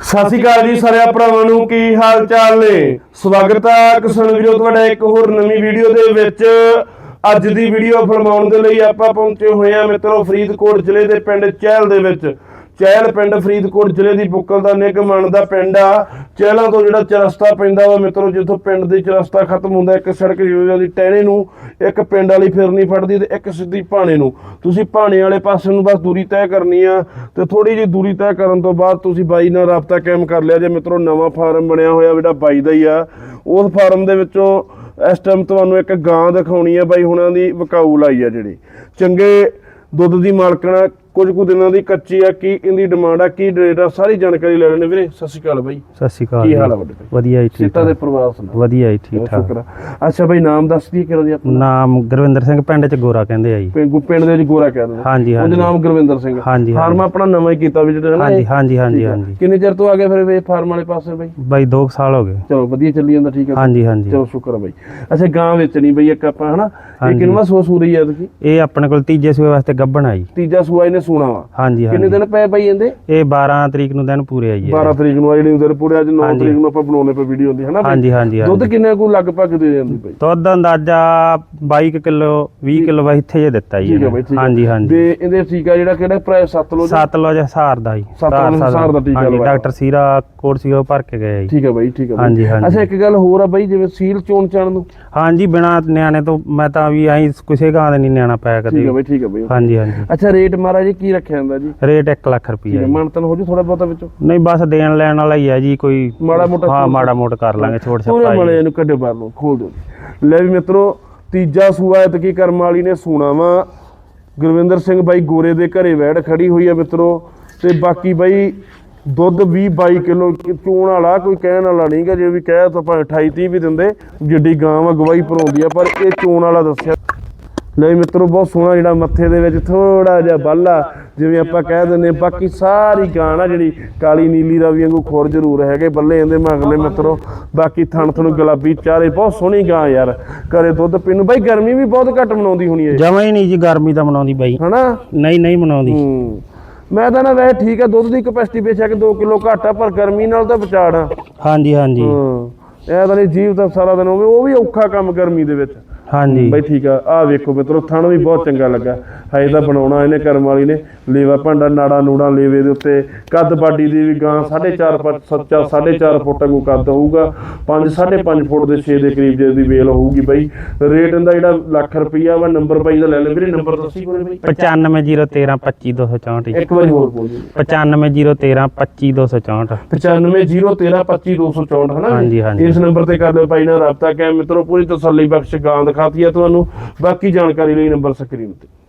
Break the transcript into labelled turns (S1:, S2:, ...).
S1: ਸਤਿ ਸ਼੍ਰੀ ਅਕਾਲ ਜੀ ਸਾਰੇ ਭਰਾਵਾਂ ਨੂੰ, ਕੀ ਹਾਲ ਚਾਲ ਨੇ? ਸਵਾਗਤ ਹੈ ਕਿਸਾਨ ਵੀਰੋ, ਤੁਹਾਡਾ ਇੱਕ ਹੋਰ ਨਵੀਂ ਵੀਡੀਓ ਦੇ ਵਿੱਚ। ਅੱਜ ਦੀ ਵੀਡੀਓ ਫਰਮਾਉਣ ਦੇ ਲਈ ਆਪਾਂ ਪਹੁੰਚੇ ਹੋਏ ਹਾਂ ਮਿੱਤਰੋ, ਫਰੀਦਕੋਟ ਜ਼ਿਲ੍ਹੇ ਦੇ ਪਿੰਡ ਚਹਿਲ ਦੇ ਵਿੱਚ। ਚਹਿਲ ਪਿੰਡ ਫਰੀਦਕੋਟ ਜ਼ਿਲ੍ਹੇ ਦੀ ਬੁੱਕਲ ਦਾ ਨਿਗਮਨ ਦਾ ਪਿੰਡ ਆ। ਚਹਿਲਾਂ ਤੋਂ ਜਿਹੜਾ ਚਰਸਤਾ ਪੈਂਦਾ ਵਾ ਮਿੱਤਰੋ, ਜਿੱਥੋਂ ਪਿੰਡ ਦੀ ਚਰਸਤਾ ਖਤਮ ਹੁੰਦਾ, ਇੱਕ ਸੜਕ ਜਿਹੜੀ ਦੀ ਟਹਿਣੇ ਨੂੰ, ਇੱਕ ਪਿੰਡ ਵਾਲੀ ਫਿਰਨੀ ਫੜਦੀ ਤੇ ਇੱਕ ਸਿੱਧੀ ਭਾਣੇ ਨੂੰ। ਤੁਸੀਂ ਭਾਣੇ ਵਾਲੇ ਪਾਸੇ ਨੂੰ ਬਸ ਦੂਰੀ ਤੈਅ ਕਰਨੀ ਆ ਤੇ ਥੋੜੀ ਜਿਹੀ ਦੂਰੀ ਤੈਅ ਕਰਨ ਤੋਂ ਬਾਅਦ ਤੁਸੀਂ ਬਾਈ ਨਾਲ ਰਾਬਤਾ ਕਾਇਮ ਕਰ ਲਿਆ। ਜੇ ਮਿੱਤਰੋ, ਨਵਾਂ ਫਾਰਮ ਬਣਿਆ ਹੋਇਆ, ਜਿਹੜਾ ਬਾਈ ਦਾ ਹੀ ਆ, ਉਸ ਫਾਰਮ ਦੇ ਵਿੱਚੋਂ ਇਸ ਟਾਈਮ ਤੁਹਾਨੂੰ ਇੱਕ ਗਾਂ ਦਿਖਾਉਣੀ ਆ ਬਾਈ, ਹੁਣਾਂ ਦੀ ਵਕਾਊ ਲਾਈ ਆ ਜਿਹੜੀ। ਚੰਗੇ ਦੁੱਧ ਦੀ ਮਾਲਕਣਾ ਕੁਝ ਕੁ ਦਿਨਾਂ ਦੀ ਕੱਚੀ ਆ ਕੀ ਇਹਦੀ ਡਿਮਾਂਡ ਆ ਕੀ ਰੇਟ ਆ ਸਾਰੀ ਜਾਣਕਾਰੀ ਲੈ ਲੈਣੇ ਵੀਰੇ। ਸਤਿ ਸ਼੍ਰੀ ਅਕਾਲ ਬਾਈ।
S2: ਸਤਿ ਸ਼੍ਰੀ ਅਕਾਲ
S1: ਕੀ
S2: ਜੀ।
S1: ਹਾਲ ਆ ਵੱਡੇ ਭਾਈ?
S2: ਵਧੀਆ ਜੀ ਠੀਕ
S1: ਸੀਤਾ ਦੇ ਪਰਿਵਾਰ ਸੁਣਾ
S2: ਵਧੀਆ ਜੀ ਠੀਕ ਠਾਕ।
S1: ਸ਼ੁਕਰ ਆ। ਅੱਛਾ ਬਾਈ ਨਾਮ ਦੱਸ ਦਈਏ ਕਿਹੜਾ ਦੀ ਆਪਣਾ?
S2: ਨਾਮ ਗੁਰਵਿੰਦਰ ਸਿੰਘ ਪਿੰਡ ਚ ਗੋਰਾ ਕਹਿੰਦੇ ਆ ਜੀ।
S1: ਪਿੰਡ ਪਿੰਡ ਦੇ ਵਿੱਚ ਗੋਰਾ ਕਹਿੰਦੇ ਨੇ
S2: ਹਾਂਜੀ
S1: ਉਹਦਾ
S2: ਹਾਂਜੀ।
S1: ਨਾਮ ਗੁਰਵਿੰਦਰ ਸਿੰਘ ਆ।
S2: ਹਾਂਜੀ,
S1: ਫਾਰਮ
S2: ਹਾਂਜੀ।
S1: ਆਪਣਾ ਨਵਾਂ ਹੀ ਕੀਤਾ ਵੀ ਜਿਹੜਾ ਹੈ
S2: ਹਾਂਜੀ? ਹਾਂਜੀ ਹਾਂਜੀ
S1: ਆ।
S2: ਹਾਂਜੀ।
S1: ਕਿੰਨੇ ਚਿਰ ਤੋਂ ਆ ਗਏ ਫਿਰ ਇਹ ਫਾਰਮ ਵਾਲੇ ਪਾਸੇ ਬਾਈ?
S2: ਬਾਈ 2 ਸਾਲ ਹੋ ਗਏ।
S1: ਚਲੋ ਵਧੀਆ ਚੱਲੀ ਜਾਂਦਾ ਠੀਕ ਹੈ
S2: ਹਾਂਜੀ ਹਾਂਜੀ।
S1: ਚਲੋ ਸ਼ੁਕਰ ਆ ਬਾਈ। ਅੱਛਾ ਗਾਂ ਵੇਚਣੀ ਬਈ ਇੱਕ ਆਪਾਂ ਹਨਾ? ਇਹ
S2: ਹਾਂਜੀ।
S1: ਕਿੰਨਵਾ ਸੋ ਸੂਰੀ ਆ ਤੁਸੀਂ
S2: ਇਹ ਆਪਣੇ ਕੋਲ ਤੀਜੇ ਸੂਏ ਵਾਸਤੇ ਗੱਭਣ ਆ ਜੀ।
S1: ਤੀਜਾ ਸੂਆ ਇਹਨੇ ਸੂਣਾ ਵਾ?
S2: ਹਾਂਜੀ
S1: ਕਿੰਨੇ
S2: ਹਾਂਜੀ।
S1: ਦਿਨ ਪਏ ਬਾਈ ਇਹਦੇ?
S2: ਇਹ 12 ਤਰੀਕ ਨੂੰ ਦਿਨ ਪੂਰੇ ਆਈ
S1: 12
S2: ਹੈ
S1: ਤਰੀਕ ਨੂੰ ਆ ਜਿਹੜੀ ਦਿਨ ਪੂਰੇ ਅੱਜ 9
S2: ਹਾਂਜੀ।
S1: ਤਰੀਕ ਨੂੰ ਆਪਾਂ ਬਣਾਉਣੇ ਪਏ ਵੀਡੀਓ ਹੁੰਦੀ ਹਨਾ ਬਾਈ?
S2: ਹਾਂਜੀ ਹਾਂਜੀ
S1: ਦੁੱਧ
S2: ਹਾਂਜੀ
S1: ਕਿੰਨੇ ਕੁ ਲਗਭਗ ਦੇ ਜਾਂਦੀ ਬਾਈ?
S2: ਦੁੱਧ ਅੰਦਾਜ਼ਾ 22 ਕਿਲੋ 20 ਕਿਲੋ ਵਾ ਇੱਥੇ ਜੇ ਦਿੱਤਾ ਜੀ
S1: ਠੀਕ ਹੈ
S2: ਇਹਨੇ।
S1: ਬਾਈ ਠੀਕ ਹੈ।
S2: ਹਾਂਜੀ ਹਾਂਜੀ।
S1: ਤੇ ਇਹਦੇ ਟੀਕਾ ਜਿਹੜਾ ਕਿਹੜਾ ਪ੍ਰਾਈਸ 7 ਲੋ
S2: ਸੱਤ ਲੋ ਜਾਂ ਸਾਰ ਦਾ ਜੀ।
S1: ਸੱਤ ਲੋ ਸਾਰ ਦਾ ਟੀਕਾ
S2: ਹਾਂਜੀ
S1: ਲਵਾਇਆ।
S2: ਡਾਕਟਰ ਸੀਰਾ ਕੋਟ ਸੀ ਉਹ ਭਰ ਕੇ ਗਏ ਜੀ।
S1: ਠੀਕ ਹੈ ਬਾਈ ਠੀਕ ਹੈ ਬਾਈ।
S2: ਹਾਂਜੀ, ਹਾਂਜੀ।
S1: ਅੱਛਾ ਇੱਕ ਗੱਲ ਹੋਰ ਆ ਬਾਈ ਜਿਵੇਂ ਸੀਲ ਚੋਣ ਚਾਣ ਨੂੰ?
S2: ਹਾਂਜੀ ਬਿਨਾ ਨਿਆਣੇ ਤੋਂ ਮੈਂ ਤਾਂ ਵੀ ਐਂ ਕਿਸੇ ਗਾਂ ਦੇ ਨਹੀਂ ਨਿਆਣਾ ਪਾਇਆ
S1: ਠੀਕ
S2: ਕਦੇ।
S1: ਹੈ ਬਾਈ ਠੀਕ ਹੈ ਬਾਈ।
S2: ਹਾਂਜੀ ਹਾਂਜੀ।
S1: ਅੱਛਾ ਰੇਟ ਮਹਾਰਾਜ ਜੀ ਕੀ ਰੱਖਿਆ ਜਾਂਦਾ ਜੀ?
S2: ਰੇਟ 1 ਲੱਖ ਰੁਪਈਆ ਜੀ।
S1: ਮਨਤਨ ਹੋ ਜੂ ਥੋੜਾ ਬਹੁਤਾ ਵਿੱਚੋਂ?
S2: ਨਹੀਂ ਬਸ ਦੇਣ ਲੈਣ ਵਾਲਾ ਹੀ ਹੈ ਜੀ ਕੋਈ
S1: ਮਾੜਾ ਮੋਟਾ
S2: ਹਾਂ
S1: ਛੋਟ-
S2: ਮਾੜਾ ਮੋਟਾ ਕਰ ਲਾਂਗੇ ਛੋਟ
S1: ਪੂਰੇ
S2: ਛਪਾਈ।
S1: ਮਲੇ ਇਹਨੂੰ ਕੱਢੇ ਬਾਹਰ ਨੂੰ ਖੋਲ ਦਿਓ। ਲੈ ਵੀ ਮਿੱਤਰੋ ਤੀਜਾ ਸੂਆ ਐਤਕੀ ਕਰਮ ਵਾਲੀ ਨੇ ਸੂਣਾ ਵਾ। ਗੁਰਵਿੰਦਰ ਸਿੰਘ ਬਾਈ ਗੋਰੇ ਦੇ ਘਰੇ ਵੈੜ ਖੜੀ ਹੋਈ ਆ ਮਿੱਤਰੋ। ਤੇ ਬਾਕੀ ਬਾਈ ਦੁੱਧ 20 22 ਕਿਲੋ ਚੋਣ ਵਾਲਾ ਕੋਈ ਕਹਿਣ ਵਾਲਾ ਨਹੀਂਗਾ ਜੇ ਵੀ ਕਹਿ ਤਾਂ ਭਾਵੇਂ 28 30 ਵੀ ਦਿੰਦੇ। ਜਿੱਡੀ ਗਾਂ ਵਾ ਗਵਾਈ ਭਰੋਂਦੀ ਆ ਪਰ ਇਹ ਚੋਣ ਵਾਲਾ ਦੱਸਿਆ ਵੀ ਮਿੱਤਰੋ ਬਹੁਤ ਸੋਹਣਾ ਜਿਹੜਾ ਮੱਥੇ ਦੇ ਵਿੱਚ ਥੋੜਾ ਜਿਹਾ ਬੱਲਾ ਜਿਵੇਂ ਆਪਾਂ ਕਹਿ ਦਿੰਦੇ ਹਾਂ, ਬਾਕੀ ਸਾਰੀ ਗਾਂ ਨਾ ਜਿਹੜੀ ਕਾਲੀ ਨੀਲੀ ਦਾ ਵੀ ਵਾਂਗੂ ਖੁਰ ਜ਼ਰੂਰ ਹੈਗੇ ਬੱਲੇ ਇਹਦੇ ਮਗਲੇ ਮਿੱਤਰੋ। ਬਾਕੀ ਥਣ ਥਣ ਗੁਲਾਬੀ ਚਾਰੇ ਬਹੁਤ ਸੋਹਣੀ ਗਾਂ ਯਾਰ ਘਰੇ ਦੁੱਧ ਪੀਣ ਬਾਈ ਗਰਮੀ ਵੀ ਬਹੁਤ ਘੱਟ ਮਨਾਉਂਦੀ ਹੋਣੀ ਹੈ
S2: ਜਮਾ ਹੀ ਨਹੀਂ ਜੀ ਗਰਮੀ ਤਾਂ ਮਨਾਉਂਦੀ ਬਾਈ।
S1: ਹਨਾ?
S2: ਨਹੀਂ ਨਹੀਂ ਮਨਾਉਂਦੀ।
S1: ਹੂੰ। ਮੈਂ ਤਾਂ ਨਾ ਵੈਸੇ ਠੀਕ ਆ ਦੁੱਧ ਦੀ ਕਪੈਸਿਟੀ ਬੇਸ਼ੱਕ 2 ਕਿਲੋ ਘੱਟ ਆ ਪਰ ਗਰਮੀ ਨਾਲ ਤਾਂ ਬਚਾੜ ਆ।
S2: ਹਾਂਜੀ ਹਾਂਜੀ।
S1: ਹੂੰ। ਇਹ ਤਾਂ ਨਹੀਂ ਜੀਵ ਤਾਂ ਸਾਰਾ ਦਿਨ ਹੋਵੇ ਉਹ ਵੀ ਔਖਾ ਕੰਮ ਗਰਮੀ ਦੇ ਵਿੱਚ।
S2: ਹਾਂਜੀ।
S1: ਬਈ ਠੀਕ ਆ ਆ ਵੇਖੋ ਮਿੱਤਰੋ, ਥਣ ਵੀ ਬਹੁਤ ਚੰਗਾ ਲੱਗਾ। ਹਜੇ ਤਾਂ ਬਣਾਉਣਾ ਇਹਨੇ, ਕਰਮ ਵਾਲੀ ਨੇ। ਲੇਵਾ ਭਾਂਡਾ ਨਾੜਾ ਨੂੜਾ ਲੇਵੇ ਦੇ ਉੱਤੇ। ਕੱਦ ਬਾਡੀ ਦੀ ਵੀ ਗਾਂ 4.5 5 ਸੱਚਾ 4.5 ਫੁੱਟ ਵਾਂਗੂ ਕੱਦ ਹੋਊਗਾ। 5 5.5 ਫੁੱਟ ਦੇ 6 ਦੇ ਕਰੀਬ ਜੇ ਦੀ ਵੇਲ ਹੋਊਗੀ ਬਈ। ਰੇਟ ਇਹਦਾ ਜਿਹੜਾ ਲੱਖ ਰੁਪਈਆ ਵਾ ਨੰਬਰ ਬਾਈ ਦਾ ਲੈ ਲੈ ਵੀਰੇ ਨੰਬਰ ਦੱਸੀ ਕੋਲੇ ਬਈ।
S2: 95013
S1: ਇੱਕ ਵਾਰੀ ਹੋਰ ਬੋਲ ਜੀ
S2: 95013 25264
S1: 9501326264 ਹਨਾ
S2: ਹਾਂਜੀ, ਹਾਂਜੀ।
S1: ਇਸ ਨੰਬਰ ਤੇ ਕਰ ਲਿਓ ਭਾਈ ਨਾਲ ਰਾਬਤਾ ਕਾਇਮ ਮਿੱਤਰੋ ਪੂਰੀ ਤਸੱਲੀ ਬਖਸ਼ ਗਾਂ ਦਿਖਾਤੀ ਆ ਤੁਹਾਨੂੰ। ਬਾਕੀ ਜਾਣਕਾਰੀ ਲਈ ਨੰਬਰ ਸਕਰੀਨ ਤੇ।